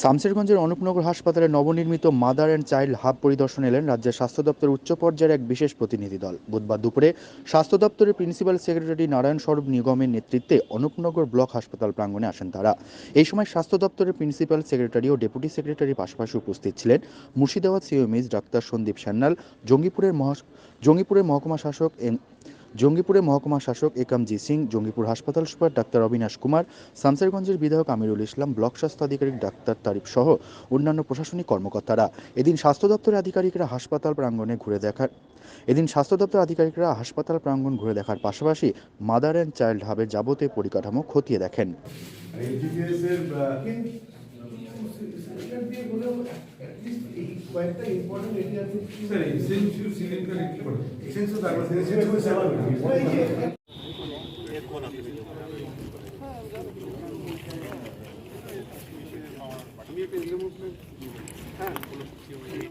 শামসেরগঞ্জের অনুপনগর হাসপাতালে নবনির্মিত mother and child hub পরিদর্শন এলেন রাজ্যের স্বাস্থ্য দপ্তরের উচ্চ পর্যায়ের এক বিশেষ প্রতিনিধি দল। বুধবার দুপুরে স্বাস্থ্য দপ্তরের প্রিন্সিপাল সেক্রেটারি নারায়ণ স্বরূপ নিগমের নেতৃত্বে অনুপনগর ব্লক হাসপাতাল প্রাঙ্গণে আসেন তারা। এই সময় স্বাস্থ্য দপ্তরের প্রিন্সিপাল সেক্রেটারি ও ডেপুটি সেক্রেটারি পাশাপাশি উপস্থিত ছিলেন মুর্শিদাবাদ সিওএমএইচ ডাক্তার সন্দীপ সান্যাল, জঙ্গিপুরের মহা জঙ্গিপুরের মহকুমা শাসক এম জঙ্গিপুরের মহকুমা শাসক একামজি সিং, জঙ্গিপুর হাসপাতাল সুপার ডাক্তার অবিনাশ কুমার শামসেরগঞ্জের বিধায়ক আমিরুল ইসলাম, ব্লক স্বাস্থ্য আধিকারিক ডাক্তার তারিফ সহ অন্যান্য প্রশাসনিক কর্মকর্তারা। এদিন স্বাস্থ্য দপ্তরের আধিকারিকরা হাসপাতাল প্রাঙ্গণে ঘুরে দেখার এদিন স্বাস্থ্য দপ্তর আধিকারিকরা হাসপাতাল প্রাঙ্গণ ঘুরে দেখার পাশাপাশি মাদার অ্যান্ড চাইল্ড হাবের যাবতীয় পরিকাঠামো খতিয়ে দেখেন। কয়েকটা important area sir essential cylinder একটু করে। এসেন্সিয়াল তারপর এসেন্সিয়াল সেবা ওই যে